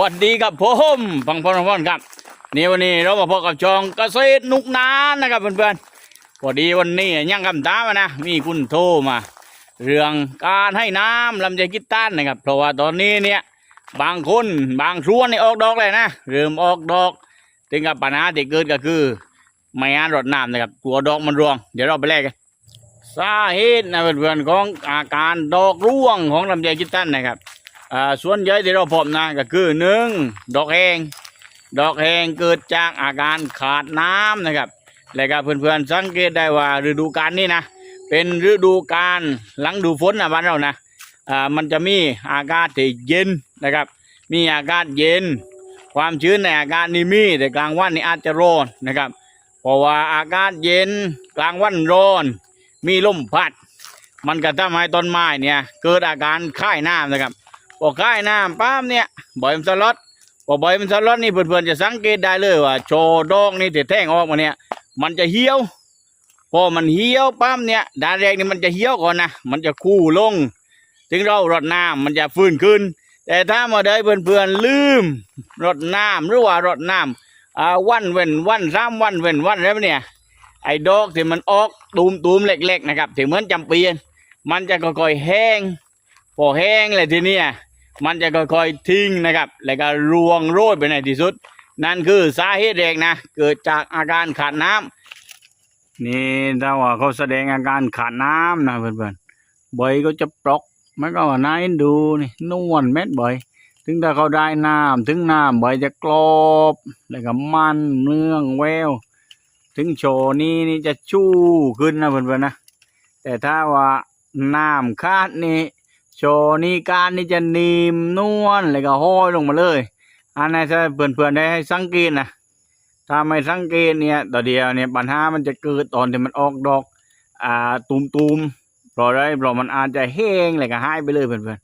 วัสดีครับผมฟังพรฟังครับนี่วันนี้เรามาพบกับช่องเกษตรนุกนานนะครับเพื่อนๆพอดีวันนี้ยังคำถามานะมีคุณโทรมา เรื่องการให้น้ำลำไยกิตตันนะครับ เพราะว่าตอนนี้เนี่ยบางคนบางส่วนนี่ออกดอกเลยนะเริ่มออกดอก ถึงกับปัญหาที่เกิดก็คือไม่งานรดน้ำนะครับกลัวดอกมันร่วง เดี๋ยวเราไปแลกกันสาเหตุนะเพื่อนๆของอาการดอกร่วงของลำไยกิตตันนะครับ อ่าส่วนใหญ่ที่เราพบนะก็คือหนึ่งดอกแหงดอกแหงเกิดจากอาการขาดน้ำนะครับแล้วก็เพื่อนๆสังเกตได้ว่าฤดูกาลนี้นะเป็นฤดูกาลหลังดูฝนนะบ้านเรานะอ่ามันจะมีอากาศที่เย็นนะครับ มีอากาศเย็น ความชื้นในอากาศนี่มีแต่กลางวันนี่อาจจะร้อนนะครับเพราะว่าอากาศเย็นกลางวันร้อน มีลมพัด มันก็ทำให้ต้นไม้เนี่ยเกิดอาการค่ายน้ำนะครับ พอค่ายน้ำปั๊มเนี่ยบ่อยมันสลดพอบ่อยมันสลดนี่เพื่อนๆจะสังเกตได้เลยว่า โชดอกนี่ที่แท่งออกมาเนี่ย มันจะเหี่ยวพอมันเหี่ยวปั๊มเนี่ยด้านแรกนี่มันจะเหี่ยวก่อนนะมันจะคู่ลง ถึงเรารดน้ำมันจะฟื้นขึ้น แต่ถ้ามาได้เพื่อนๆลืมรดน้ำหรือว่ารดน้ำอ่าวันเว้นวันสามวันเว้นวันแล้วเนี่ยไอ้ดอกที่มันออกตูมตูมๆเล็กๆนะครับที่เหมือนจำเปียน มันจะค่อยๆแห้ง พอแห้งเลยทีเนี้ย มันจะค่อยๆทิ้งนะครับ แล้วก็รวงโรยไปในที่สุด นั่นคือสาเหตุแรกนะ เกิดจากอาการขาดน้ำนี่ถ้าว่าเขาแสดงอาการขาดน้ำนะเพื่อนๆใบก็จะปลอกมันก็ว่าน่าเอ็นดูนี่นวลเม็ดใบถึงถ้าเขาได้น้ำถึงน้ำใบจะกรอบแล้วก็มันเมืองแวว ถึงโชว์นี้นี่จะชู้ขึ้นนะเพื่อนๆนะแต่ถ้าว่าน้ำคาดนี่ โชนี่การนี่จะนิ่มนวลแล้วก็ห้อยลงมาเลย อันนี้ถ้าเพื่อนๆได้ให้สังเกตนะถ้าไม่สังเกตเนี่ยต่อเดียวเนี่ยปัญหามันจะเกิดตอนที่มันออกดอกอ่าตุมๆเพราะอะไรเพราะมันอาจจะแห้งแล้วก็หายไปเลยเพื่อน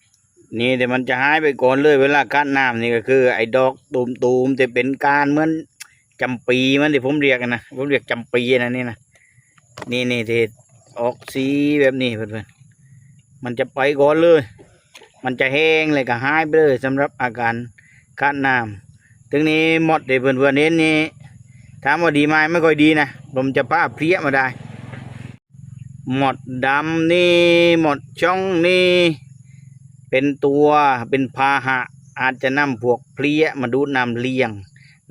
ๆนี่แต่มันจะหายไปก่อนเลยเวลากั้นน้ำนี่ก็คือ ไอ้ดอกตุมๆจะเป็นการเหมือนจำปีมันที่ผมเรียกนนะผมเรียกจำปีนะนี่นะนี่นี่ที่ออกสีแบบนี้เพื่อนๆ มันจะไปก่อนเลย มันจะแห้งเลยก็หายไปเลยสำหรับอาการขาดน้ำถึงนี้หมดเดี๋ยวเพื่อนๆเน้นนี่ถามว่าดีไหมไม่ค่อยดีนะผมจะป้าเพลี้ยมาได้ หมดดำนี่หมดช่องนี่เป็นตัวเป็นพาหะ อาจจะนำพวกเพลี้ยมาดูดน้ำเลี้ยง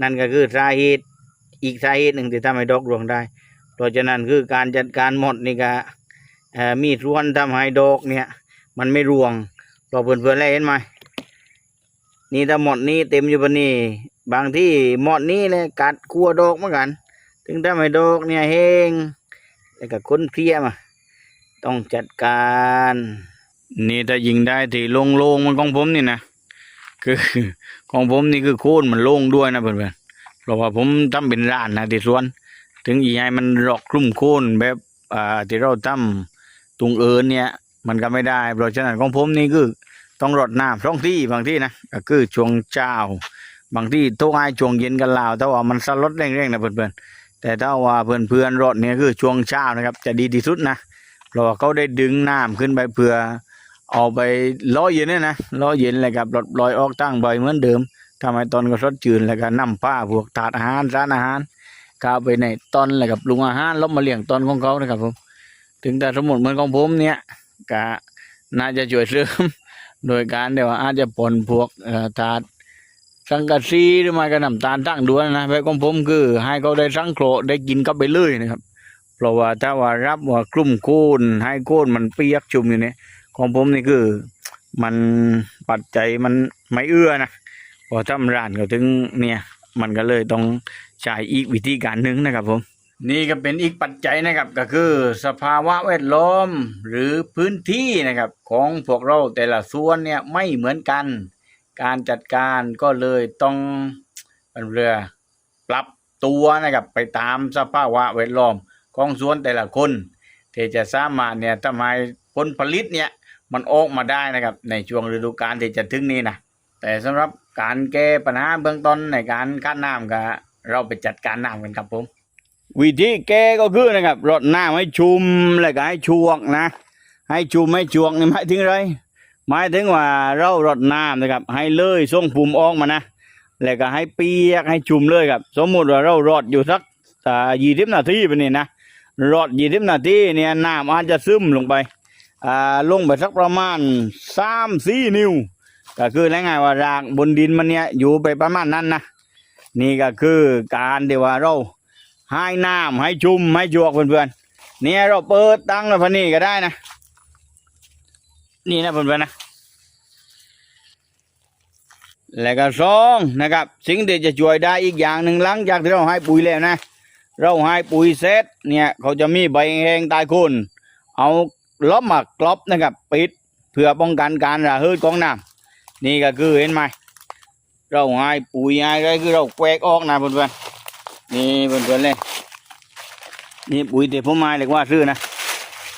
นั่นก็คือสาเหตุอีกสาเหตุหนึ่งที่ทำให้ดอกรวงได้ เพราะฉะนั้นคือการจัดการหมดนี่ก็ เออมีส่วนทำให้ดอกเนี่ย มันไม่รวงเราเพื่อนๆแล้วเห็นไหมนี่ถ้าหมดนี้เต็มอยู่บนนี้บางที่หมดนี้เลยกัดคั่วดอกเหมือนกัน ถึงทำให้ดอกเนี่ยแห้งแล้วก็ค้นเพลี้ยมาต้องจัดการ นี่ถ้ายิงได้ที่โล่งๆมันของผมนี่นะคือของผมนี่คือโค่นมันโล่งด้วยนะเพื่อนๆเพราะว่าผมทำเป็นร้านนะที่สวน ถึงอีให้มันรอกคลุ่มโค่นแบบอ่าที่เราทำ ตรงเอินเนี่ย มันก็ไม่ได้เพราะฉะนั้นของผมนี่คือต้องรดน้ำสองที่บางที่นะก็คือช่วงเช้าบางที่ต้องให้ช่วงเย็นกันลาวแต่ว่ามันสลดแรงๆนะเพื่อนๆแต่ถ้าว่าเพื่อนๆรดเนี่ยคือช่วงเช้านะครับ จะดีที่สุดนะเพราะว่าเขาได้ดึงน้ำขึ้นไปเพื่อเอาไปล้อเย็นเนี่ยนะล้อเย็นเลยกับรดลอยออกตั้งใบเหมือนเดิมทำให้ตอนก็สดจืนแล้วก็นำผ้าพวกถาดอาหารร้านอาหารเข้าไปในตอนแล้วกับปรุงอาหารล้วมาเลี้ยงตอนของเขานะครับผม ถึงแต่สมมติเหมือนของผมเนี่ยก็น่าจะช่วยเสริมโดยการเดี๋ยวอาจจะปนพวกถาดสังกะสีหรือไม่ก็น้ำตาลตั้งด้วยนะแบบของผมคือ ให้เขาได้สังเคราะห์ได้กินก็ไปเลยนะครับเพราะว่าถ้าว่ารับว่ากลุ่มโคนให้โคนมันเปียกชุ่มอยู่เนี่ยของผมนี่คือ มันปัจจัยมันไม่เอื้อนะพอทำร้านก็ถึงเนี่ย มันก็เลยต้องใช้อีกวิธีการหนึ่งนะครับผม นี่ก็เป็นอีกปัจจัยนะครับก็คือสภาวะแวดล้อมหรือพื้นที่นะครับของพวกเราแต่ละส่วนเนี่ยไม่เหมือนกัน การจัดการก็เลยต้องเป็นเรือปรับตัวนะครับไปตามสภาวะแวดล้อมของส่วนแต่ละคนที่จะสามารถเนี่ยทำให้ผลผลิตเนี่ยมันออกมาได้นะครับในช่วงฤดูกาลที่จะถึงนี้นะแต่สำหรับการแก้ปัญหาเบื้องต้นในการคัดน้ำก็เราไปจัดการน้ำกันครับผม วิธีแก้ก็คือนะครับรดน้ำให้ชุ่มแล้วก็ให้ชวกนะ ให้ชุ่มให้ชวกนี่หมายถึงอะไรหมายถึงว่าเรารดน้ำนะครับ ให้เลยส่งปุ่มออกมานะแล้วก็ให้เปียกให้ชุ่มเลยครับ สมมุติว่าเรารดอยู่สักยี่สิบนาทีไปนี่นะรดยี่สิบนาทีเนี่ยน้ำอาจจะซึมลงไปอ่าลงไปสักประมาณสามสี่นิ้วก็คือแล้วไงายๆว่ารากบนดินมันเนี่ยอยู่ไปประมาณนั้นนะนี่ก็คือการที่ว่าเรา ให้น้ำให้ชุ่มให้จวกเพื่อนๆเนี่ยเราเปิดตั้งแล้วพันนี่ก็ได้นะ นี่นะเพื่อนๆนะแล้วก็สองนะครับ สิ่งที่จะช่วยได้อีกอย่างหนึ่งหลังจากที่เราให้ปุ๋ยแล้วนะ เราให้ปุ๋ยเสร็จเนี่ยเขาจะมีใบแห้งตายโคนเอาล้อมมากรอบนะครับปิดเพื่อป้องกันการระเหยของน้ำนี่ก็คือเห็นไหมเราให้ปุ๋ยให้ก็คือเราแควกออกนะเพื่อนๆนี่เพื่อนๆเลย นี่ปุ๋ยที่ผมมาเรียกว่าซื้อนะ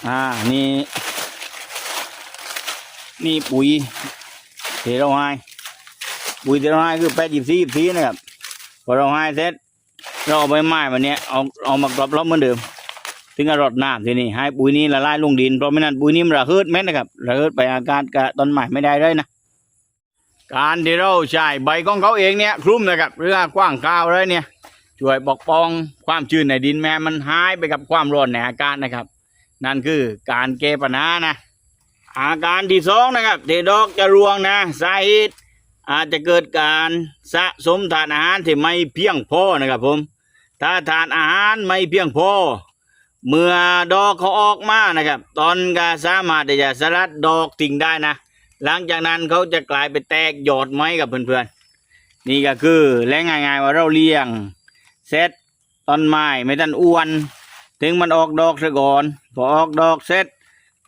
อ่า นี่ นี่ปุ๋ยที่เราให้ปุ๋ยที่เราให้คือแปดยี่สิบสี่นะครับ พอเราให้เสร็จ เราเอาใบไม้วันเนี้ยเอาเอามากรอบรอบเหมือนเดิม ถึงจะรดน้ำทีนี่ให้ปุ๋ยนี้ละลายลงดิน เพราะไม่นั้นปุ๋ยนี้มันระเหิดแม่นนะครับ ระเหิดไปอากาศกับต้นไม้ไม่ได้เลยนะการที่เราใช้ใบของเขาเองเนี่ยคลุมนะครับหรือกว้างกาวเลยเนี่ย ช่วยปกป้องความชื้นในดินแม้มันหายไปกับความร้อนในอากาศนะครับ นั่นคือการแก้ปัญหานะอาการที่สองนะครับที่ดอกจะรวงนะสาเหตุอาจจะเกิดการสะสมทานอาหารที่ไม่เพียงพอนะครับผม ถ้าทานอาหารไม่เพียงพอเมื่อดอกเขาออกมานะครับ ตอนก็สามารถที่จะสลัดดอกทิ้งได้นะ หลังจากนั้นเขาจะกลายเป็นแตกยอดไม้กับเพื่อนๆ นี่ก็คือและง่ายๆว่าเราเลี้ยง เซตต้นไม้ไม่ทันอ้วน ถึงมันออกดอกซะก่อนพอออกดอกเสร็จ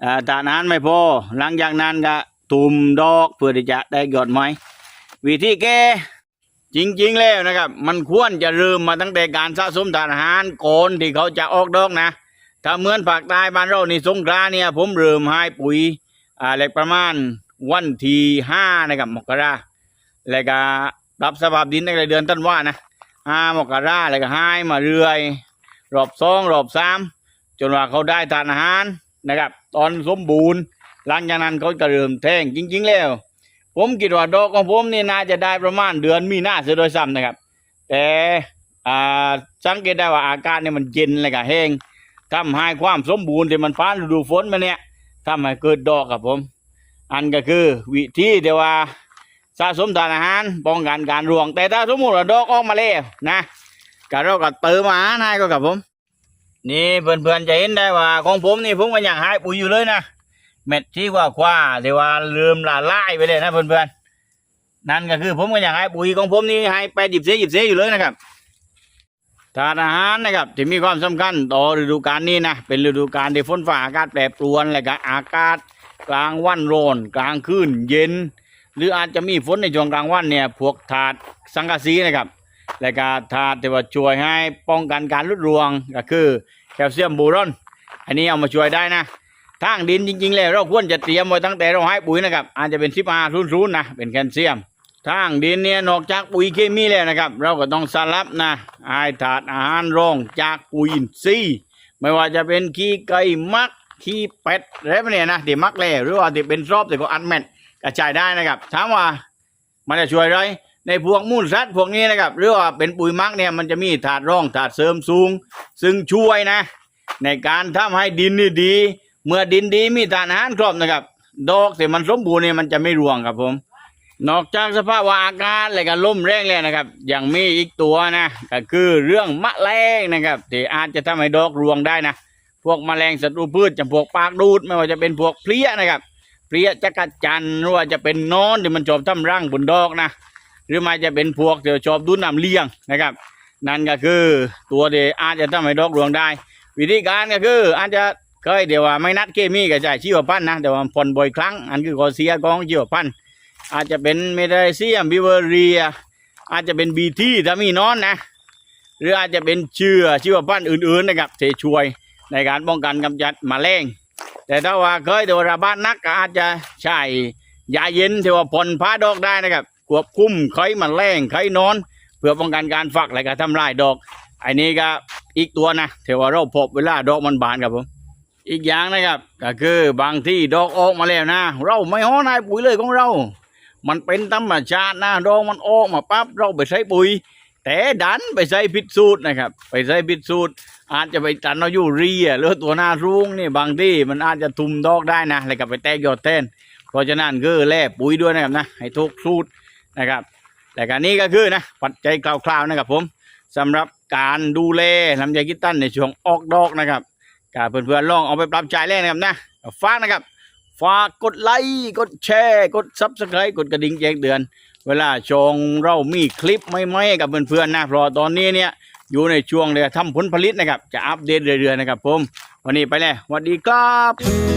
อาทานอาหารไม่พอ หลังจากนั้นก็ตุ่มดอกเพื่อที่จะได้ยอดไม้วิธีแก้จริงๆแล้วนะครับ มันควรจะเริ่มมาตั้งแต่การสะสมทานอาหารก่อนที่เขาจะออกดอกนะ ถ้าเหมือนภาคใต้บ้านเรานี่สงกรานเนี่ย ผมเริ่มให้ปุ๋ยอ่าเล็กประมาณวันที่ห้านะครับมกราแล้วก็ปรับสภาพดินในเดือนต้นว่านะ ห้ามกราแล้วก็ให้มาเรื่อย รอบสองรอบสามจนว่าเขาได้ทานอาหารนะครับ ตอนสมบูรณ์ หลังจากนั้นเขาจะเริ่มแทงจริง ๆ แล้ว ผมคิดว่าดอกของผมนี่น่าจะได้ประมาณเดือนมีนาเสียโดยซ้ำนะครับ แต่อ่าสังเกตได้ว่าอากาศเนี่ยมันเย็นเลยกับแห้งทำให้ความสมบูรณ์ที่มันฟ้าฤดูฝนมาเนี่ยทำให้เกิดดอกครับผม อันก็คือวิธีเดียวว่า สะสมทานอาหารป้องกันการร่วง แต่ถ้าสมมติว่าดอกออกมาแล้วนะก็เราก็เติมอาหารให้ก็ครับผม นี่เพื่อนๆจะเห็นได้ว่าของผมนี่ผมก็ยังให้ปุ๋ยอยู่เลยนะเม็ดที่ว่าคว้าที่ว่าลืมละลายไปเลยนะเพื่อนๆนั่นก็คือผมก็อยากให้ปุ๋ยของผมนี่ให้ไปหยิบเสียหยิบเสียอยู่เลยนะครับทานอาหารนะครับที่มีความสำคัญต่อฤดูกาลนี้นะเป็นฤดูกาลที่ฝนฟ้าอากาศแปรปรวนและก็อากาศกลางวันร้อนกลางคืนเย็น หรืออาจจะมีฝนในช่วงกลางวันเนี่ยพวกถาดสังกะสีนะครับและก็ถาดที่ว่าช่วยให้ป้องกันการรุดรวงก็คือแคลเซียมบูรอน อันนี้เอามาช่วยได้นะทางดินจริงๆแล้วเราควรจะเตรียมไว้ตั้งแต่เราให้ปุ๋ยนะครับอาจจะเป็นสิบอาศูนย์ศูนย์นะเป็นแคลเซียมทางดินเนี่ยนอกจากปุ๋ยเคมีแล้วนะครับ เราก็ต้องสลับนะไอถาดอาหารรองจากปุ๋ยอินทรีย์ไม่ว่าจะเป็นขี้ไก่มักขี้เป็ดอะไรพวกเนี้ยนะที่มักแล้วหรือว่าที่เป็นซอบที่เขาอัดแมท จ่ายได้นะครับถามว่ามันจะช่วยอะไรในพวกมูลสัตว์พวกนี้นะครับหรือว่าเป็นปุ๋ยมักเนี่ยมันจะมีถาดร่องถาดเสริมสูง ซึ่งช่วยนะ ในการทำให้ดินนี่ดี เมื่อดินดีมีทานอาหารครบนะครับ ดอกที่มันสมบูรณ์เนี่ยมันจะไม่ร่วงครับผม นอกจากสภาพว่าอากาศและก็ลมแรงแล้วนะครับยังมีอีกตัวนะก็คือเรื่องมะแรงนะครับที่อาจจะทำให้ดอกร่วงได้นะพวกแมลงศัตรูพืชจำพวกปากดูดไม่ว่าจะเป็นพวกเพลี้ยนะครับ เพลี้ยจักรจันหรือว่าจะเป็นนอนที่มันชอบทำรังบนดอกนะหรือไม่จะเป็นพวกที่ชอบดูน้ำเลี้ยงนะครับ นั่นก็คือตัวที่อาจจะทำให้ดอกรวงได้ วิธีการก็คืออาจจะเคยเดี๋ยวว่าไม่นัดเคมีก็ใช่ชีวพันธุ์นะแต่ว่าผ่อนบ่อยครั้ง อันคือข้อเสียของชีวพันธ์อาจจะเป็นเมทาเซียมบิเวอรียอาจจะเป็นบีทีถ้ามีนอนนะ หรืออาจจะเป็นเชื้อชีวพันธุ์อื่นๆนะครับที่ช่วยในการป้องกันกำจัดแมลง แต่ถ้าว่าเคยเดี๋ยวระบาดนักก็อาจจะใช้ยาเย็นที่ว่าผ่อนพ้าดอกได้นะครับควบคุมไข้แมลงไข้นอน เพื่อป้องกันการฝักและการทำลายดอกอันนี้ก็อีกตัวนะเทว่าเราพบเวลาดอกมันบานครับผมอีกอย่างนะครับ ก็คือบางที่ดอกออกมาแล้วนะ เราไม่ฮ้อนายปุ๋ยเลยของเรา มันเป็นธรรมชาตินะดอกมันออกมาปั๊บเราไปใช้ปุ๋ย แต่ดันไปใช้พิษสูตรนะครับ ไปใช้พิษสูตรอาจจะไปตันเอาอยู่เรียหรือตัวหน้ารุ้งนี่บางที่มันอาจจะทุ่มดอกได้นะแล้วก็ไปแตกยอดแทนเพราะฉะนั้นคือแล่ปุ๋ยด้วยนะครับนะให้ทุกสูตรนะครับ แต่การนี้ก็คือนะปัจจัยคร่าวๆนะครับผมสำหรับการดูแลลำไยกิตตันในช่วงออกดอกนะครับก็เพื่อนๆลองเอาไปปรับใช้เล่นนะครับนะฝากนะครับ ฝากกดไลค์กดแชร์กดซับสไครต์กดกระดิ่งแจ้งเตือน เวลาชงเรามีคลิปไม่ไม่ๆกับเพื่อนๆนะเพราะตอนนี้เนี่ยอยู่ในช่วงเลยทำผลผลิตนะครับ จะอัปเดตเรื่อยๆนะครับผม วันนี้ไปแล้วสวัสดีครับ